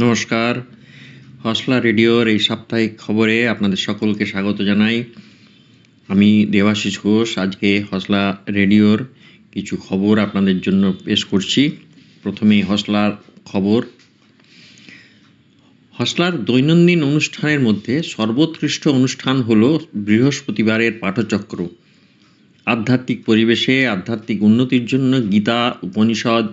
নমস্কার। হসলা রেডিওর এই সাপ্তাহিক খবরে আপনাদের সকলকে স্বাগত জানাই। আমি দেবাশিস ঘোষ, আজকে হসলা রেডিওর কিছু খবর আপনাদের জন্য পেশ করছি। প্রথমে হসলার খবর। হসলার দৈনন্দিন অনুষ্ঠানের মধ্যে সর্বোৎকৃষ্ট অনুষ্ঠান হল বৃহস্পতিবারের পাঠচক্র। আধ্যাত্মিক পরিবেশে আধ্যাত্মিক উন্নতির জন্য গীতা, উপনিষদ,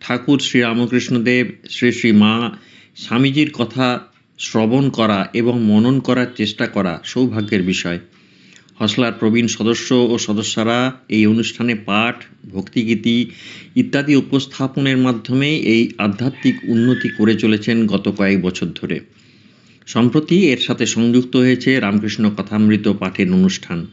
ঠাকুর শ্রী রামকৃষ্ণদেব, শ্রী শ্রী মা স্বামীজির কথা শ্রবণ করা এবং মনন করার চেষ্টা করা সৌভাগ্যের বিষয়। হসলার প্রবীণ সদস্য ও সদস্যরা এই অনুষ্ঠানে পাঠ, ভক্তিগীতি ইত্যাদি উপস্থাপনের মাধ্যমে এই আধ্যাত্মিক উন্নতি করে চলেছেন গত কয়েক বছর ধরে। সম্প্রতি এর সাথে সংযুক্ত হয়েছে রামকৃষ্ণ কথামৃত পাঠের অনুষ্ঠান।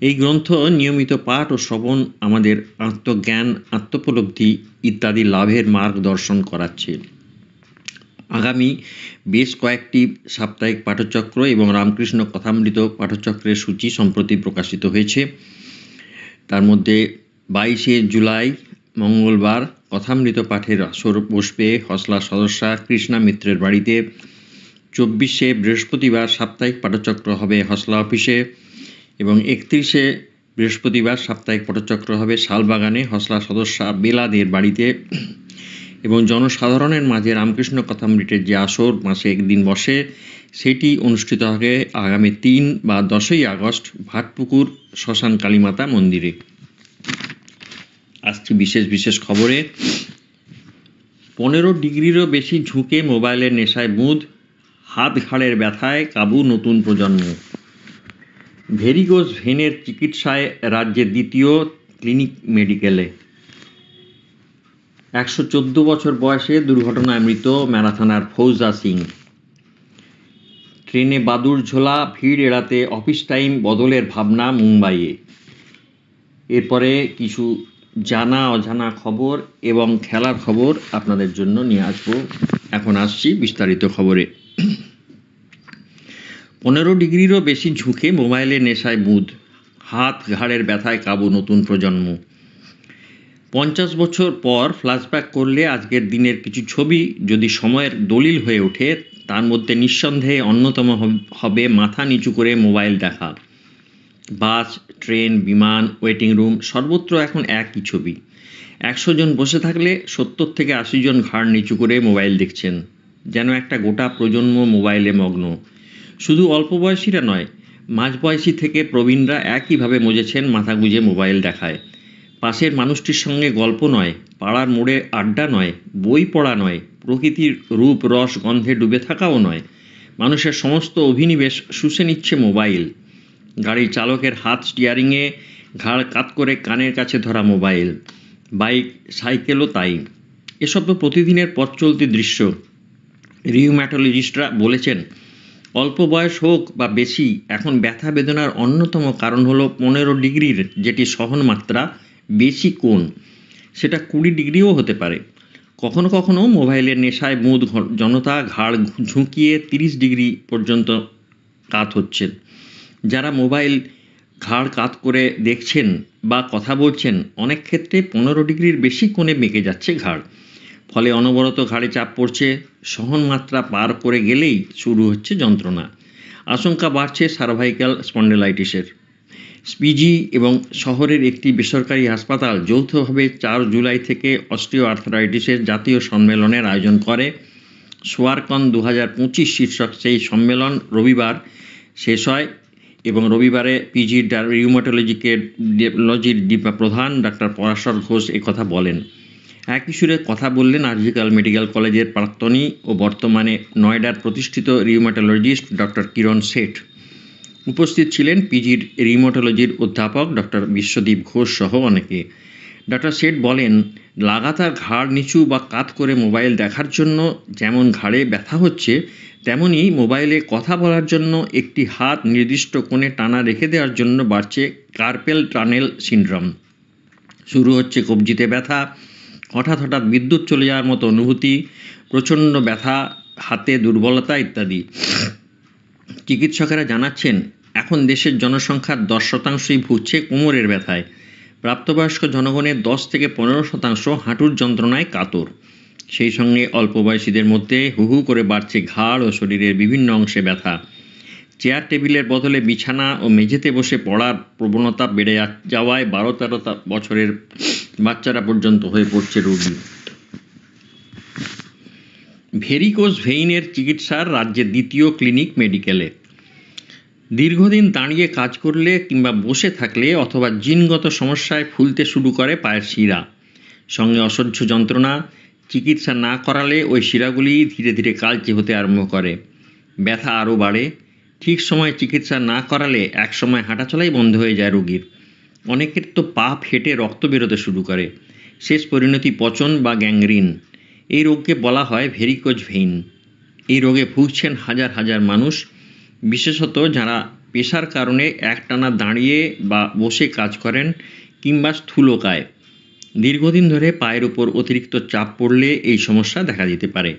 এই গ্রন্থ নিয়মিত পাঠ ও শ্রবণ আমাদের আত্মজ্ঞান, আত্মোপলব্ধি ইত্যাদি লাভের মার্গদর্শন করাচ্ছে। আগামী বেশ কয়েকটি সাপ্তাহিক পাঠচক্র এবং রামকৃষ্ণ কথামৃত পাঠচক্রের সূচি সম্প্রতি প্রকাশিত হয়েছে। তার মধ্যে বাইশে জুলাই, মঙ্গলবার কথামৃত পাঠের আসর বসবে হসলা সদস্যা কৃষ্ণা মিত্রের বাড়িতে। চব্বিশে বৃহস্পতিবার সাপ্তাহিক পাঠচক্র হবে হসলা অফিসে এবং একত্রিশে বৃহস্পতিবার সাপ্তাহিক পটচক্র হবে শালবাগানে হসলা সদস্যা বেলাদের বাড়িতে। এবং জনসাধারণের মাঝে রামকৃষ্ণ কথামৃতের যে আসর মাসে একদিন বসে, সেটি অনুষ্ঠিত হবে আগামী তিন বা দশই আগস্ট ভাটপুকুর শ্মশান কালীমাতা মন্দিরে। আসছি বিশেষ বিশেষ খবরে, পনেরো ডিগ্রিরও বেশি ঝুঁকে মোবাইলের নেশায় বুধ হাত ঘাড়ের ব্যথায় কাবু নতুন প্রজন্ম। ভেরিগোজ ভেনের চিকিৎসায় রাজ্যের দ্বিতীয় ক্লিনিক মেডিকেলে। একশো চোদ্দ বছর বয়সে দুর্ঘটনায় মৃত ম্যারাথনার ফৌজা সিং। ট্রেনে বাদুর ঝোলা, ভিড় এড়াতে অফিস টাইম বদলের ভাবনা মুম্বাইয়ে। এরপরে কিছু জানা অজানা খবর এবং খেলার খবর আপনাদের জন্য নিয়ে আসব। এখন আসছি বিস্তারিত খবরে। পনেরো ডিগ্রিরও বেশি ঝুঁকে মোবাইলে নেশায় বুধ হাত ঘাড়ের ব্যথায় কাবু নতুন প্রজন্ম। পঞ্চাশ বছর পর ফ্ল্যাশব্যাক করলে আজকের দিনের কিছু ছবি যদি সময়ের দলিল হয়ে ওঠে, তার মধ্যে নিঃসন্দেহে অন্যতম হবে মাথা নিচু করে মোবাইল দেখা। বাস, ট্রেন, বিমান ওয়েটিং রুম সর্বত্র এখন একই ছবি। একশো জন বসে থাকলে সত্তর থেকে আশি জন ঘাড় নিচু করে মোবাইল দেখছেন, যেন একটা গোটা প্রজন্ম মোবাইলে মগ্ন। শুধু অল্প বয়সীরা নয়, মাঝবয়সী থেকে প্রবীণরা একইভাবে মজেছেন মাথা গুঁজে মোবাইল দেখায়। পাশের মানুষটির সঙ্গে গল্প নয়, পাড়ার মোড়ে আড্ডা নয়, বই পড়া নয়, প্রকৃতির রূপ, রস, গন্ধে ডুবে থাকাও নয়। মানুষের সমস্ত অভিনিবেশ শুষে নিচ্ছে মোবাইল। গাড়ির চালকের হাত স্টিয়ারিংয়ে ঘাড় কাত করে কানের কাছে ধরা মোবাইল। বাইক, সাইকেলও তাই। এসব তো প্রতিদিনের পথ চলতি দৃশ্য। রিউম্যাটোলজিস্টরা বলেছেন, অল্প বয়স হোক বা বেশি, এখন ব্যথা বেদনার অন্যতম কারণ হলো পনেরো ডিগ্রির যেটি সহন মাত্রা বেশি কোণ, সেটা কুড়ি ডিগ্রিও হতে পারে। কখনো কখনো মোবাইলের নেশায় মুদ জনতা ঘাড় ঝুঁকিয়ে তিরিশ ডিগ্রি পর্যন্ত কাত হচ্ছেন। যারা মোবাইল ঘাড় কাত করে দেখছেন বা কথা বলছেন, অনেক ক্ষেত্রে পনেরো ডিগ্রির বেশি কোণে বেঁকে যাচ্ছে ঘাড়। ফলে অনবরত ঘাড়ে চাপ পড়ছে সহন মাত্রা পার করে গেলেই শুরু হচ্ছে যন্ত্রণা। আশঙ্কা বাড়ছে সার্ভাইকাল স্পন্ডেলাইটিসের। পিজি এবং শহরের একটি বেসরকারি হাসপাতাল যৌথভাবে চার জুলাই থেকে অস্ট্রিও আর্থারাইটিসের জাতীয় সম্মেলনের আয়োজন করে। সোয়ারকন দু হাজার পঁচিশ শীর্ষক সেই সম্মেলন রবিবার শেষ হয় এবং রবিবারে পিজি রিউমাটোলজিকে লজির প্রধান ডাক্তার পরাশর ঘোষ কথা বলেন। একই সুরে কথা বললেন আরজিকাল মেডিকেল কলেজের প্রাক্তনী ও বর্তমানে নয়ডার প্রতিষ্ঠিত রিউমাটোলজিস্ট ডক্টর কিরণ শেঠ। উপস্থিত ছিলেন পিজির রিমোটোলজির অধ্যাপক ডক্টর বিশ্বদীপ ঘোষ সহ অনেকে। ডক্টর শেঠ বলেন, লাগাতার ঘাড় নিচু বা কাত করে মোবাইল দেখার জন্য যেমন ঘাড়ে ব্যথা হচ্ছে, তেমনি মোবাইলে কথা বলার জন্য একটি হাত নির্দিষ্ট কোণে টানা রেখে দেওয়ার জন্য বাড়ছে কার্পেল টানেল সিন্ড্রোম। শুরু হচ্ছে কবজিতে ব্যথা, হঠাৎ হঠাৎ বিদ্যুৎ চলে যাওয়ার মতো অনুভূতি, প্রচণ্ড ব্যথা, হাতে দুর্বলতা ইত্যাদি। চিকিৎসকেরা জানাচ্ছেন, এখন দেশের জনসংখ্যার দশ শতাংশই ভুগছে কোমরের ব্যথায়। প্রাপ্তবয়স্ক জনগণের দশ থেকে পনেরো শতাংশ হাঁটুর যন্ত্রণায় কাতর। সেই সঙ্গে অল্প বয়সীদের মধ্যে হু হু করে বাড়ছে ঘাড় ও শরীরের বিভিন্ন অংশে ব্যথা। চেয়ার টেবিলের বদলে বিছানা ও মেঝেতে বসে পড়ার প্রবণতা বেড়ে যাওয়ায় বারো তেরো বছরের বাচ্চারা পর্যন্ত হয়ে পড়ছে রোগী। ভেরিকোজ ভেইনের চিকিৎসার রাজ্যের দ্বিতীয় ক্লিনিক মেডিকেলে। দীর্ঘদিন দাঁড়িয়ে কাজ করলে কিংবা বসে থাকলে অথবা জিনগত সমস্যায় ফুলতে শুরু করে পায়ের শিরা। সঙ্গে অসহ্য যন্ত্রণা, চিকিৎসা না করালে ওই শিরাগুলি ধীরে ধীরে কালচে হতে আরম্ভ করে। ব্যথা আরও বাড়ে। ঠিক সময়ে চিকিৎসা না করালে এক একসময় হাঁটাচলাই বন্ধ হয়ে যায় রোগীর। অনেকের তো পা ফেটে রক্ত বেরোতে শুরু করে। শেষ পরিণতি পচন বা গ্যাংগ্রিন। এই রোগকে বলা হয় ভেরিকোজ ভেইন। এই রোগে ভুগছেন হাজার হাজার মানুষ, বিশেষত যারা পেশার কারণে একটানা দাঁড়িয়ে বা বসে কাজ করেন কিংবা স্থূলকায় দীর্ঘদিন ধরে পায়ের উপর অতিরিক্ত চাপ পড়লে এই সমস্যা দেখা দিতে পারে।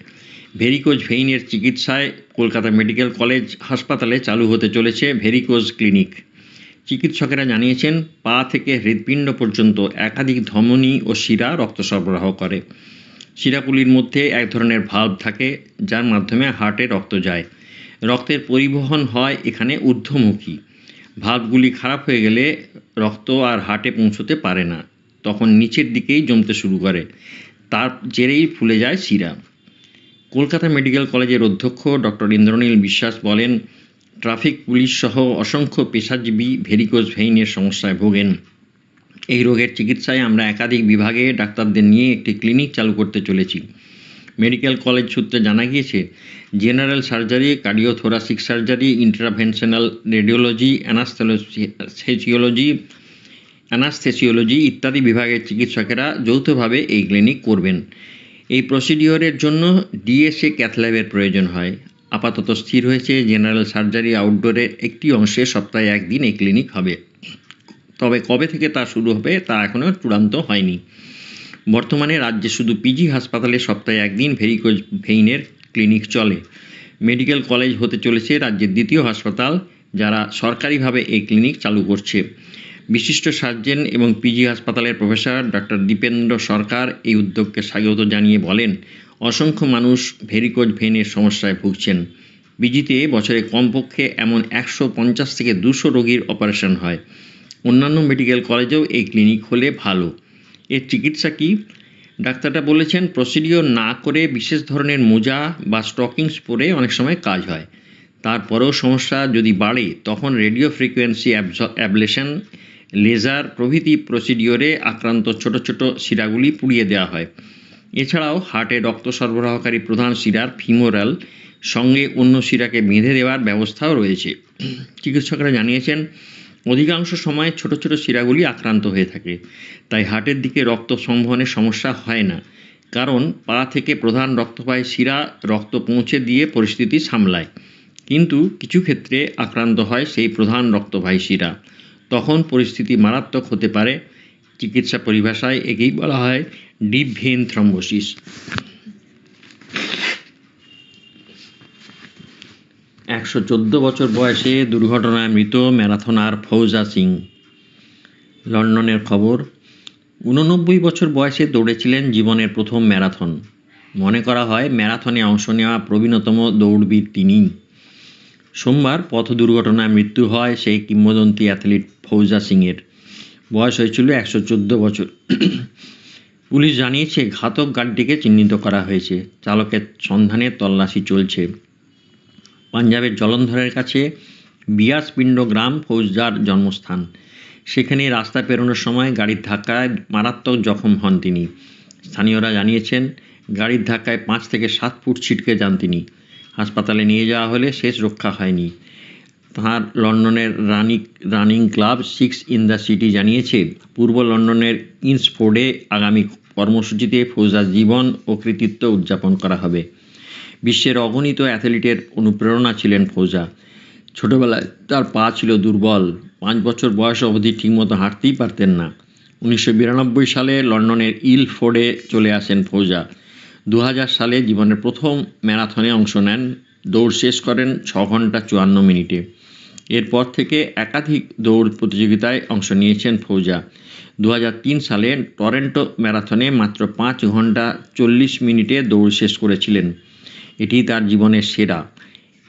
ভেরিকোজ ভেইনের চিকিৎসায় কলকাতা মেডিকেল কলেজ হাসপাতালে চালু হতে চলেছে ভেরিকোজ ক্লিনিক। চিকিৎসকেরা জানিয়েছেন, পা থেকে হৃৎপিণ্ড পর্যন্ত একাধিক ধমনী ও শিরা রক্ত সরবরাহ করে। শিরাগুলির মধ্যে এক ধরনের ভাল্ব থাকে, যার মাধ্যমে হার্টে রক্ত যায়। রক্তের পরিবহন হয় এখানে ঊর্ধ্বমুখী। ভাল্বগুলি খারাপ হয়ে গেলে রক্ত আর হার্টে পৌঁছতে পারে না। তখন নিচের দিকেই জমতে শুরু করে। তার জেরেই ফুলে যায় শিরা। কলকাতা মেডিকেল কলেজের অধ্যক্ষ ডক্টর ইন্দ্রনীল বিশ্বাস বলেন, ট্রাফিক পুলিশ সহ অসংখ্য পেশাজীবী ভেরিকোজ ভেইনের সমস্যায় ভোগেন। এই রোগের চিকিৎসায় আমরা একাধিক বিভাগে ডাক্তারদের নিয়ে একটি ক্লিনিক চালু করতে চলেছি। মেডিকেল কলেজ সূত্রে জানা গিয়েছে, general surgery, cardiothoracic surgery, interventional radiology anaesthesiology anaesthesiology ইত্যাদি বিভাগের চিকিৎসকেরা যৌথভাবে এই ক্লিনিক করবেন। এই প্রসিডিওরের জন্য ডিএসএ ক্যাথল্যাবের প্রয়োজন হয়। আপাতত স্থির হয়েছে জেনারেল সার্জারি আউটডোরের একটি অংশে সপ্তাহে একদিন এই ক্লিনিক হবে। তবে কবে থেকে তা শুরু হবে তা এখনও চূড়ান্ত হয়নি। বর্তমানে রাজ্যে শুধু পিজি হাসপাতালে সপ্তাহে একদিন ভেরিকোজ ভেইনের ক্লিনিক চলে। মেডিকেল কলেজ হতে চলেছে রাজ্যের দ্বিতীয় হাসপাতাল যারা সরকারিভাবে এই ক্লিনিক চালু করছে। বিশিষ্ট সার্জেন এবং পিজি হাসপাতালের প্রফেসর ডক্টর দীপেন্দ্র সরকার এই উদ্যোগকে স্বাগত জানিয়ে বলেন, অসংখ্য মানুষ ভেরিকোজ ভেনের সমস্যায় ভুগছেন। বিজিতে বছরে কমপক্ষে এমন একশো পঞ্চাশ থেকে দুশো রোগীর অপারেশন হয়। অন্যান্য মেডিকেল কলেজেও এই ক্লিনিক হলে ভালো। এর চিকিৎসা কি? ডাক্তারটা বলেছেন প্রসিডিওর না করে বিশেষ ধরনের মোজা বা স্টকিংস পরে অনেক সময় কাজ হয়। তারপরেও সমস্যা যদি বাড়ে, তখন রেডিও ফ্রিকোয়েন্সি অ্যাবলেশন লেজার প্রভৃতি প্রসিডিওরে আক্রান্ত ছোট ছোট শিরাগুলি পুড়িয়ে দেওয়া হয়। এছাড়াও হার্টে রক্ত সরবরাহকারী প্রধান শিরার ফিমোরাল সঙ্গে অন্য শিরাকে বেঁধে দেওয়ার ব্যবস্থাও রয়েছে। চিকিৎসকরা জানিয়েছেন অধিকাংশ সময় ছোট ছোট শিরাগুলি আক্রান্ত হয়ে থাকে। তাই হার্টের দিকে রক্ত সংবহনের সমস্যা হয় না। কারণ পা থেকে প্রধান রক্তবাহী শিরা, রক্ত পৌঁছে দিয়ে পরিস্থিতি সামলায়। কিন্তু কিছু ক্ষেত্রে আক্রান্ত হয় সেই প্রধান রক্তবাহী শিরা। তখন পরিস্থিতি মারাত্মক হতে পারে। চিকিৎসা পরিভাষায় একেই বলা হয় ডিপ ভেন থ্রম্বোসিস। একশো চোদ্দ বছর বয়সে দুর্ঘটনায় মৃত ম্যারাথনার ফৌজা সিং। লন্ডনের খবর উননব্বই বছর বয়সে দৌড়েছিলেন জীবনের প্রথম ম্যারাথন। মনে করা হয়, ম্যারাথনে অংশ নেওয়া প্রবীণতম দৌড়বীর তিনি। সোমবার পথ দুর্ঘটনায় মৃত্যু হয় সেই কিংবদন্তি অ্যাথলিট ফৌজা সিংয়ের। বয়স হয়েছিল একশো চোদ্দ বছর। পুলিশ জানিয়েছে, ঘাতক গাড়িটিকে চিহ্নিত করা হয়েছে। চালকের সন্ধানে তল্লাশি চলছে। পাঞ্জাবের জলন্ধরের কাছে বিয়াসপিণ্ড গ্রাম ফৌজদার জন্মস্থান। সেখানে রাস্তা পেরোনোর সময় গাড়ির ধাক্কায় মারাত্মক জখম হন তিনি। স্থানীয়রা জানিয়েছেন, গাড়ির ধাক্কায় পাঁচ থেকে সাত ফুট ছিটকে যান তিনি। হাসপাতালে নিয়ে যাওয়া হলে শেষ রক্ষা হয়নি। তাঁর লন্ডনের রানিক, running club six in the city জানিয়েছে, পূর্ব লন্ডনের ইন্সফোর্ডে আগামী কর্মসূচিতে ফৌজার জীবন ও কৃতিত্ব উদযাপন করা হবে। বিশ্বের অগণিত অ্যাথলিটের অনুপ্রেরণা ছিলেন ফৌজা। ছোটবেলায় তার পা ছিল দুর্বল, পাঁচ বছর বয়স অবধি ঠিকমতো হাঁটতেই পারতেন না। উনিশশো বিরানব্বই সালে লন্ডনের ইলফোর্ডে চলে আসেন ফৌজা। দু হাজার সালে জীবনের প্রথম ম্যারাথনে অংশ নেন, দৌড় শেষ করেন ছ ঘণ্টা চুয়ান্ন মিনিটে। এরপর থেকে একাধিক দৌড় প্রতিযোগিতায় অংশ নিয়েছেন ফৌজা। দু হাজার তিন সালে টরেন্টো ম্যারাথনে মাত্র পাঁচ ঘণ্টা চল্লিশ মিনিটে দৌড় শেষ করেছিলেন। এটি তার জীবনের সেরা।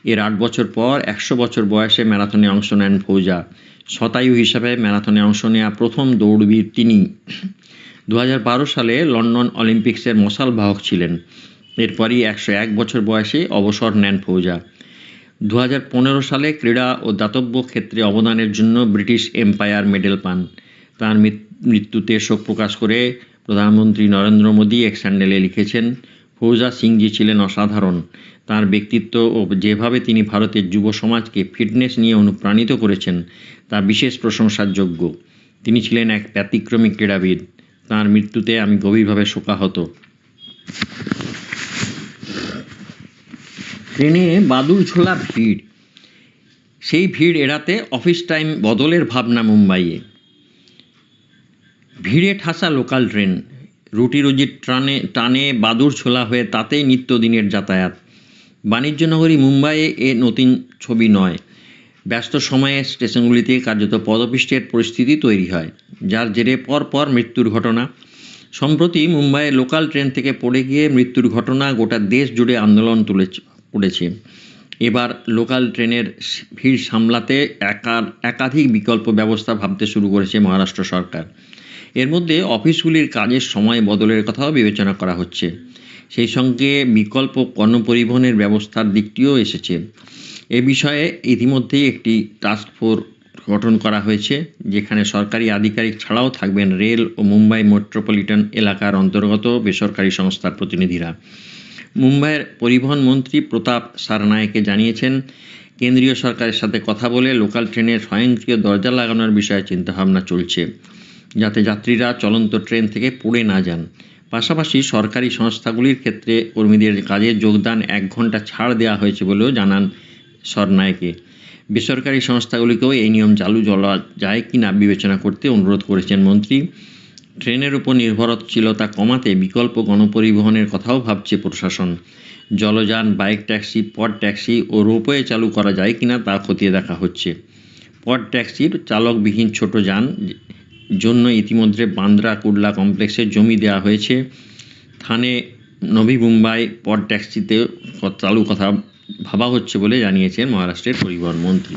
এর আট বছর পর একশো বছর বয়সে ম্যারাথনে অংশ নেন ফৌজা। শতায়ু হিসাবে ম্যারাথনে অংশ নেওয়া প্রথম দৌড়বীর তিনি। দু হাজার বারো সালে লন্ডন অলিম্পিক্সের মশাল বাহক ছিলেন। এরপরই একশো এক বছর বয়সে অবসর নেন ফৌজা। দু হাজার পনেরো সালে ক্রীড়া ও দাতব্য ক্ষেত্রে অবদানের জন্য ব্রিটিশ এম্পায়ার মেডেল পান। তার মৃত্যুতে শোক প্রকাশ করে প্রধানমন্ত্রী নরেন্দ্র মোদী এক স্যান্ডেলে লিখেছেন ফৌজা সিংজি ছিলেন অসাধারণ, তার ব্যক্তিত্ব ও যেভাবে তিনি ভারতের যুব সমাজকে ফিটনেস নিয়ে অনুপ্রাণিত করেছেন, তা বিশেষ প্রশংসার যোগ্য তিনি ছিলেন এক ব্যতিক্রমী ক্রীড়াবিদ। তার মৃত্যুতে আমি গভীরভাবে শোকাহত। ট্রেনে বাদুল ছোলা ভিড়। সেই ভিড় এড়াতে অফিস টাইম বদলের ভাবনা মুম্বাইয়ে। ভিড়ে ঠাসা লোকাল ট্রেন। রুটি রুজির টানে টানে বাদুর ছোলা হয়ে তাতেই নিত্যদিনের যাতায়াত। বাণিজ্য নগরী মুম্বাইয়ে এ নতুন ছবি নয়। ব্যস্ত সময়ে স্টেশনগুলিতে কার্যত পদপিষ্টের পরিস্থিতি তৈরি হয়, যার জেরে পর পর মৃত্যুর ঘটনা। সম্প্রতি মুম্বাইয়ে লোকাল ট্রেন থেকে পড়ে গিয়ে মৃত্যুর ঘটনা গোটা দেশ জুড়ে আন্দোলন তুলে পড়েছে এবার লোকাল ট্রেনের ভিড় সামলাতে একা একাধিক বিকল্প ব্যবস্থা ভাবতে শুরু করেছে মহারাষ্ট্র সরকার। এর মধ্যে অফিসগুলির কাজের সময় বদলের কথাও বিবেচনা করা হচ্ছে। সেই সঙ্গে বিকল্প গণপরিবহনের ব্যবস্থার দিকটিও এসেছে। এ বিষয়ে ইতিমধ্যেই একটি টাস্ক ফোর্স গঠন করা হয়েছে, যেখানে সরকারি আধিকারিক ছাড়াও থাকবেন রেল ও মুম্বাই মেট্রোপলিটন এলাকার অন্তর্গত বেসরকারি সংস্থার প্রতিনিধিরা। মুম্বাইয়ের পরিবহন মন্ত্রী প্রতাপ সারনায়েকে জানিয়েছেন, কেন্দ্রীয় সরকারের সাথে কথা বলে লোকাল ট্রেনের স্বয়ংক্রিয় দরজা লাগানোর বিষয়ে চিন্তাভাবনা চলছে। যাতে যাত্রীরা চলন্ত ট্রেন থেকে পড়ে না যান। পাশাপাশি সরকারি সংস্থাগুলির ক্ষেত্রে কর্মীদের কাজে যোগদান এক ঘণ্টা ছাড় দেওয়া হয়েছে বলেও জানান সরনায়কে। বেসরকারি সংস্থাগুলিকেও এই নিয়ম চালু চলা যায় কি না বিবেচনা করতে অনুরোধ করেছেন মন্ত্রী। ট্রেনের উপর নির্ভরশীলতা কমাতে বিকল্প গণপরিবহনের কথাও ভাবছে প্রশাসন। জলযান, বাইক ট্যাক্সি পড ট্যাক্সি ও রোপওয়ে চালু করা যায় কিনা তা খতিয়ে দেখা হচ্ছে। পড ট্যাক্সির চালকবিহীন ছোট যান জন্য ইতিমধ্যে বান্দ্রা কুর্লা কমপ্লেক্সে জমি দেওয়া হয়েছে। থানে নবী মুম্বাই পড ট্যাক্সিতে চালু কথা ভাবা হচ্ছে বলে জানিয়েছেন মহারাষ্ট্রের পরিবহন মন্ত্রী।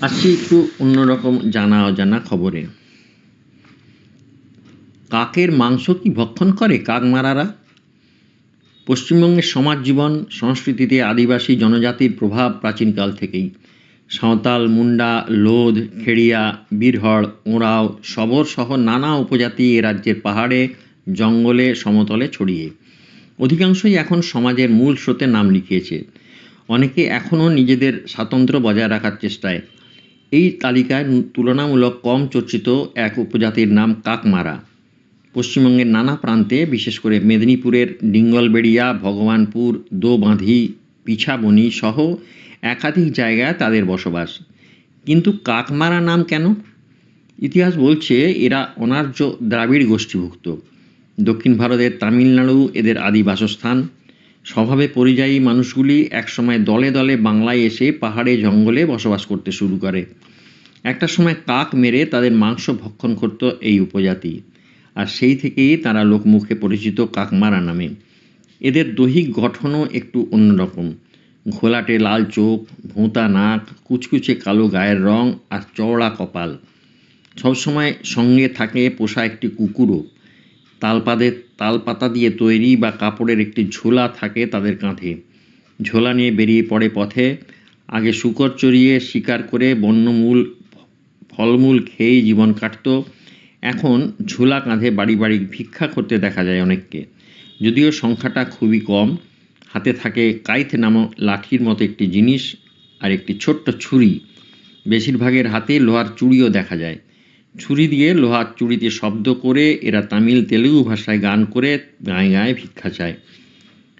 আসছি একটু অন্যরকম জানা অজানা খবরে। কাকের মাংস কি ভক্ষণ করে কাকমারারা? পশ্চিমবঙ্গের সমাজ জীবন, সংস্কৃতিতে আদিবাসী জনজাতির প্রভাব প্রাচীনকাল থেকেই। সাঁওতাল, মুন্ডা, লোধ, খেড়িয়া, বীরহড়, ওঁরাও সবর সহ নানা উপজাতি এ রাজ্যের পাহাড়ে, জঙ্গলে, সমতলে ছড়িয়ে। অধিকাংশই এখন সমাজের মূল স্রোতে নাম লিখিয়েছে। অনেকে এখনও নিজেদের স্বাতন্ত্র্য বজায় রাখার চেষ্টায়। এই তালিকায় তুলনামূলক কম চর্চিত এক উপজাতির নাম কাকমারা। পশ্চিমবঙ্গের নানা প্রান্তে, বিশেষ করে মেদিনীপুরের ডিঙ্গলবেড়িয়া, ভগবানপুর, দোবাঁধি, পিছাবনি সহ একাধিক জায়গায় তাদের বসবাস। কিন্তু কাকমারা নাম কেন? ইতিহাস বলছে এরা অনার্য দ্রাবিড় গোষ্ঠীভুক্ত। দক্ষিণ ভারতের তামিলনাড়ু এদের আদি বাসস্থান। স্বভাবে পরিযায়ী মানুষগুলি একসময় দলে দলে বাংলায় এসে পাহাড়ে, জঙ্গলে বসবাস করতে শুরু করে। একটা সময় কাক মেরে তাদের মাংস ভক্ষণ করত এই উপজাতি। আর সেই থেকেই তারা লোকমুখে পরিচিত কাকমারা নামে। এদের দৈহিক গঠনও একটু অন্যরকম। ঘোলাটে লাল চোখ, ভোঁতা নাক, কুচকুচে কালো গায়ের রং আর চওড়া কপাল। সবসময় সঙ্গে থাকে পোষা একটি কুকুরও। তালপাদের তালপাতা দিয়ে তৈরি বা কাপড়ের একটি ঝোলা থাকে তাদের কাঁধে। ঝোলা নিয়ে বেরিয়ে পড়ে পথে, আগে শুকর চড়িয়ে শিকার করে বন্যমূল, ফলমূল খেয়েই জীবন কাটত। এখন ঝোলা কাঁধে বাড়ি বাড়ি ভিক্ষা করতে দেখা যায় অনেককে। যদিও সংখ্যাটা খুবই কম হাতে থাকে কাইথ নামক লাঠির মতো একটি জিনিস আর একটি ছোট্ট ছুরি। বেশিরভাগের হাতে লোহার চুড়িও দেখা যায়। ছুরি দিয়ে লোহার চুড়িতে শব্দ করে এরা তামিল তেলুগু ভাষায় গান করে গায়ে গায়ে ভিক্ষা চায়।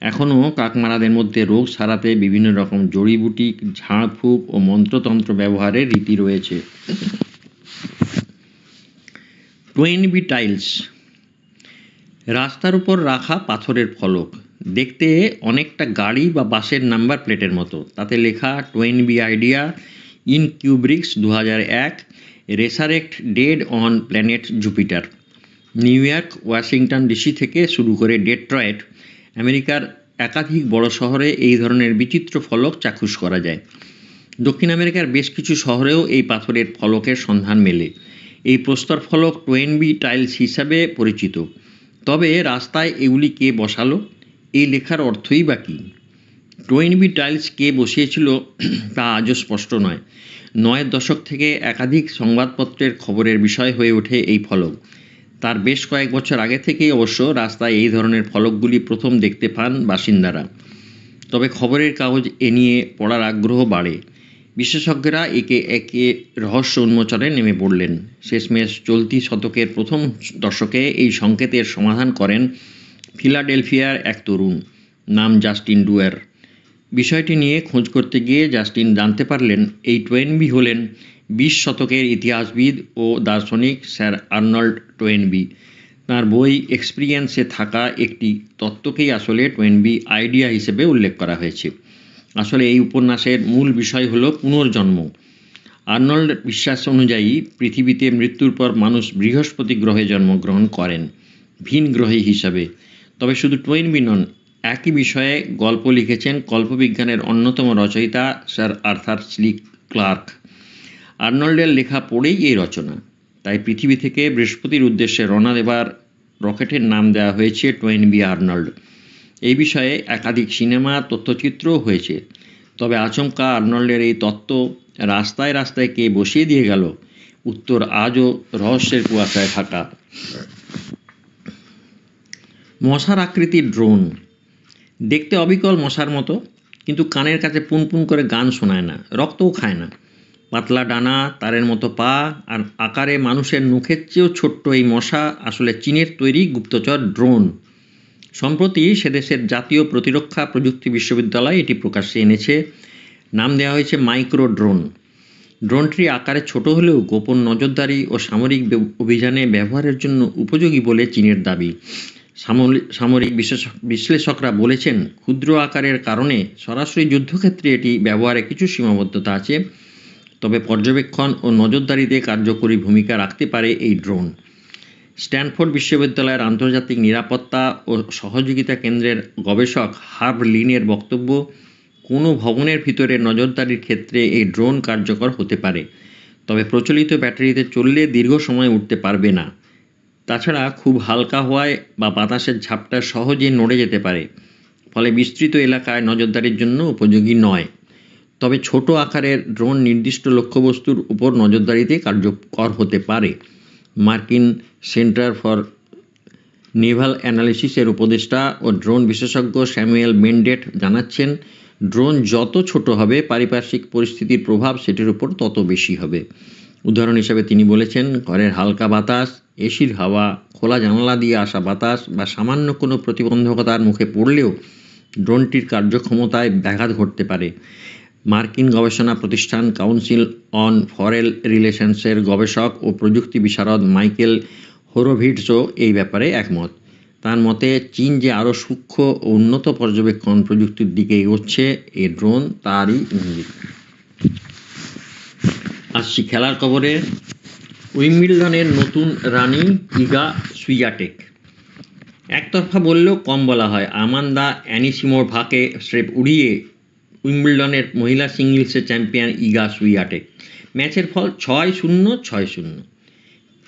এখনও কাকমারাদের মধ্যে রোগ সারাতে বিভিন্ন রকম জড়িবুটি ঝাড়ফুঁক ও মন্ত্রতন্ত্র ব্যবহারের রীতি রয়েছে। Toynbee tiles. রাস্তার উপর রাখা পাথরের ফলক। দেখতে অনেকটা গাড়ি বা বাসের নাম্বার প্লেটের মতো। তাতে লেখা two one B idea in Kubrick's দু হাজার এক resurrect dead on planet Jupiter New York Washington DC থেকে শুরু করে ডেট্রয়েট আমেরিকার একাধিক বড় শহরে এই ধরনের বিচিত্র ফলক চাক্ষুষ করা যায়। দক্ষিণ আমেরিকার বেশ কিছু শহরেও এই পাথরের ফলকের সন্ধান মেলে। এই প্রস্তর ফলক টোয়েন বি টাইলস হিসাবে পরিচিত। তবে রাস্তায় এগুলি কে বসালো। এই লেখার অর্থই বা কী? টোয়েনবি টাইলস কে বসিয়েছিল তা আজও স্পষ্ট নয়। নয়ের দশক থেকে একাধিক সংবাদপত্রের খবরের বিষয় হয়ে ওঠে এই ফলক। তার বেশ কয়েক বছর আগে থেকেই অবশ্য রাস্তায় এই ধরনের ফলকগুলি প্রথম দেখতে পান বাসিন্দারা। তবে খবরের কাগজ এ নিয়ে পড়ার আগ্রহ বাড়ে। বিশেষজ্ঞরা একে একে রহস্য উন্মোচনে নেমে পড়লেন। শেষমেশ চলতি শতকের প্রথম দশকে এই সংকেতের সমাধান করেন ফিলাডেলফিয়ার এক তরুণ, নাম জাস্টিন ডুয়ার। বিষয়টি নিয়ে খোঁজ করতে গিয়ে জাস্টিন জানতে পারলেন, এই টোয়েনবি হলেন বিশ শতকের ইতিহাসবিদ ও দার্শনিক স্যার আর্নল্ড টোয়েনবি। তাঁর বই এক্সপিরিয়েন্সে থাকা একটি তত্ত্বকেই আসলে টোয়েনবি আইডিয়া হিসেবে উল্লেখ করা হয়েছে। আসলে এই উপন্যাসের মূল বিষয় হলো পুনর্জন্ম। আর্নল্ড বিশ্বাস অনুযায়ী পৃথিবীতে মৃত্যুর পর মানুষ বৃহস্পতি গ্রহে জন্মগ্রহণ করেন, ভিন গ্রহী হিসাবে। তবে শুধু টোয়েনবি নন একই বিষয়ে গল্প লিখেছেন কল্পবিজ্ঞানের অন্যতম রচয়িতা স্যার আর্থার স্লিক ক্লার্ক। আর্নল্ডের লেখা পড়েই এই রচনা। তাই পৃথিবী থেকে বৃহস্পতির উদ্দেশ্যে রওনা দেবার রকেটের নাম দেওয়া হয়েছে টোয়েনবি আর্নল্ড। এই বিষয়ে একাধিক সিনেমা, তথ্যচিত্রও হয়েছে। তবে আচমকা আর্নল্ডের এই তত্ত্ব রাস্তায় রাস্তায় কে বসিয়ে দিয়ে গেল, উত্তর আজও রহস্যের কুয়াশায় থাকা মশার আকৃতির ড্রোন। দেখতে অবিকল মশার মতো, কিন্তু কানের কাছে পুনপুন করে গান শোনায় না, রক্তও খায় না। পাতলা ডানা, তারের মতো পা, আর আকারে মানুষের মুখের চেয়েও ছোট্ট এই মশা আসলে চীনের তৈরি গুপ্তচর ড্রোন। সম্প্রতি সেদেশের জাতীয় প্রতিরক্ষা প্রযুক্তি বিশ্ববিদ্যালয় এটি প্রকাশ্যে এনেছে। নাম দেওয়া হয়েছে মাইক্রো ড্রোন। ড্রোনটি আকারে ছোট হলেও গোপন নজরদারি ও সামরিক অভিযানে ব্যবহারের জন্য উপযোগী বলে চীনের দাবি। সামরিক বিশ্লেষকরা বলেছেন, ক্ষুদ্র আকারের কারণে সরাসরি যুদ্ধক্ষেত্রে এটি ব্যবহারে কিছু সীমাবদ্ধতা আছে, তবে পর্যবেক্ষণ ও নজরদারিতে কার্যকরী ভূমিকা রাখতে পারে এই ড্রোন। স্ট্যানফোর্ড বিশ্ববিদ্যালয়ের আন্তর্জাতিক নিরাপত্তা ও সহযোগিতা কেন্দ্রের গবেষক হার্ব লিনের বক্তব্য, কোনো ভবনের ভিতরে নজরদারির ক্ষেত্রে এই ড্রোন কার্যকর হতে পারে, তবে প্রচলিত ব্যাটারিতে চললে দীর্ঘ সময় উঠতে পারবে না। তাছাড়া খুব হালকা হওয়ায় বা বাতাসের ঝাপটা সহজে নড়ে যেতে পারে। ফলে বিস্তৃত এলাকায় নজরদারির জন্য উপযোগী নয়। তবে ছোট আকারের ড্রোন নির্দিষ্ট লক্ষ্যবস্তুর উপর নজরদারিতে কার্যকর হতে পারে। মার্কিন সেন্টার ফর নেভাল অ্যানালিসিসের উপদেষ্টা ও ড্রোন বিশেষজ্ঞ স্যামুয়েল মেন্ডেট জানাচ্ছেন, ড্রোন যত ছোট হবে, পারিপার্শ্বিক পরিস্থিতির প্রভাব সেটির উপর তত বেশি হবে। উদাহরণ হিসাবে তিনি বলেছেন, ঘরের হালকা বাতাস, এসির হাওয়া, খোলা জানালা দিয়ে আসা বাতাস বা সামান্য কোনো প্রতিবন্ধকতার মুখে পড়লেও ড্রোনটির কার্যক্ষমতায় ব্যাঘাত ঘটতে পারে। মার্কিন গবেষণা প্রতিষ্ঠান কাউন্সিল অন ফরেল রিলেশনসের গবেষক ও প্রযুক্তি বিশারদ মাইকেল হোরোভিটসও এই ব্যাপারে একমত। তার মতে, চীন যে আরও সূক্ষ্ম ও উন্নত পর্যবেক্ষণ প্রযুক্তির দিকে এগোচ্ছে, এ ড্রোন তারই ইঙ্গিত। আসছি খেলার খবরে। উইম্বিলডনের নতুন রানি ইগা সুইয়াটেক। একতরফা বললেও কম বলা হয়। আমান্দা অ্যানিসিমোর ভাকে স্রেপ উড়িয়ে উইম্বলডনের মহিলা সিঙ্গলসের চ্যাম্পিয়ন ইগা সুইয়াটেক। ম্যাচের ফল ছয় শূন্য ছয় শূন্য।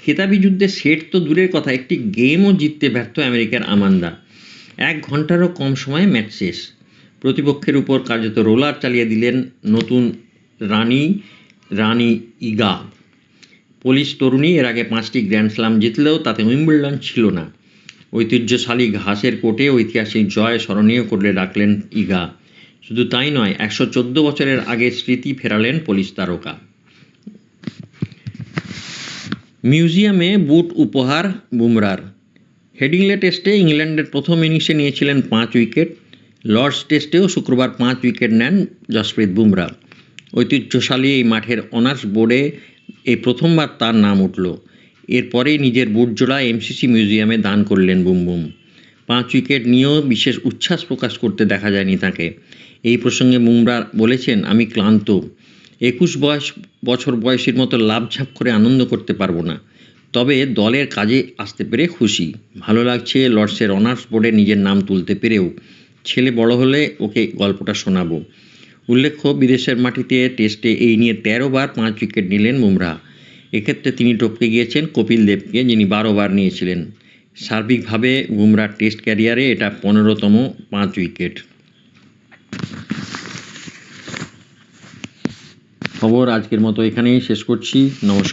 খেতাবি যুদ্ধে সেট তো দূরের কথা, একটি গেমও জিততে ব্যর্থ আমেরিকার আমান্দা। এক ঘন্টারও কম সময়ে ম্যাচ শেষ। প্রতিপক্ষের উপর কার্যত রোলার চালিয়ে দিলেন নতুন রানী রানী ইগা। পুলিশ তরুণী, এর আগে পাঁচটি গ্র্যান্ড স্লাম জিতলেও তাতে উইম্বলডন ছিল না। ঐতিহ্যশালী ঘাসের কোটে ঐতিহাসিক জয় স্মরণীয় করলে ডাকলেন ইগা। শুধু তাই নয়, একশো চোদ্দ বছরের আগে স্মৃতি ফেরালেন পুলিশ তারকা। মিউজিয়ামে বুট উপহার, বুমরার। হেডিংলে টেস্টে ইংল্যান্ডের প্রথম ইনিংসে নিয়েছিলেন পাঁচ উইকেট। লর্ডস টেস্টেও শুক্রবার পাঁচ উইকেট নেন জসপ্রীত বুমরা। ঐতিহ্যশালী এই মাঠের অনার্স বোর্ডে এই প্রথমবার তার নাম উঠল। এরপরেই নিজের বুটজোড়া এমসিসি মিউজিয়ামে দান করলেন বুম বুম। পাঁচ উইকেট নিয়েও বিশেষ উচ্ছ্বাস প্রকাশ করতে দেখা যায়নি তাকে। এই প্রসঙ্গে বুমরা বলেছেন, আমি ক্লান্ত। একুশ বয়স, বছর বয়সীর মতো লাভঝাপ করে আনন্দ করতে পারব না। তবে দলের কাজে আসতে পেরে খুশি। ভালো লাগছে লর্ডসের অনার্স বোর্ডে নিজের নাম তুলতে পেরেও। ছেলে বড় হলে ওকে গল্পটা শোনাবো। উল্লেখ্য, বিদেশের মাটিতে টেস্টে এই নিয়ে তেরো বার পাঁচ উইকেট নিলেন বুমরা এক্ষেত্রে তিনি টপকে গিয়েছেন কপিল দেবকে, যিনি বারো বার নিয়েছিলেন। সার্বিকভাবে বুমরার টেস্ট ক্যারিয়ারে এটা পনেরোতম পাঁচ উইকেট। খবর আজকের মতো এখানেই শেষ করছি। নমস্কার।